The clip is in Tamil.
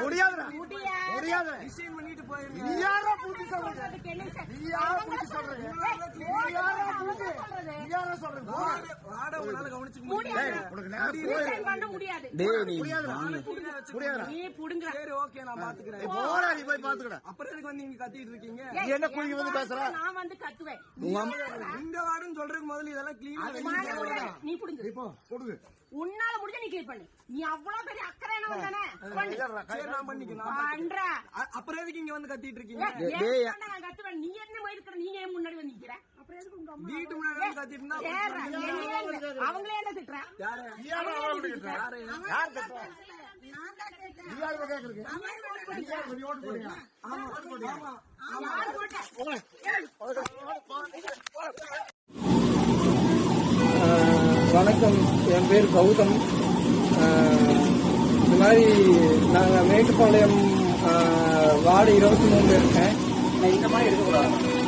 முடியாது, முடியாது. பண்ணிட்டு நீ என்ன குளிக்க வந்து பேசுற? நான் வந்து கத்துவேன். இந்த வார்டுன்னு சொல்றதுக்கு முதல்ல இதெல்லாம் கிளீன் நீ புடுங்கு. இப்போ உன்னால முடிஞ்ச நீ கிளீன் பண்ணு நீ அவ்வளவு பெரிய அக்கறை என்ன தானே பண்ணு நான் பண்ணிக்கிறேன் அப்புறம் எதுக்கு இங்க வந்து கத்திட்டு இருக்கீங்க நான் கத்துவேன் நீ என்ன வீட்டு. அவங்களே என்ன வணக்கம். என் பேர் கௌதம். இந்த மாதிரி நாங்கள் மேட்டுப்பாளையம் வார்டு இருபத்தி மூணு இருக்கேன். இந்த மாதிரி இருக்கக்கூடாது.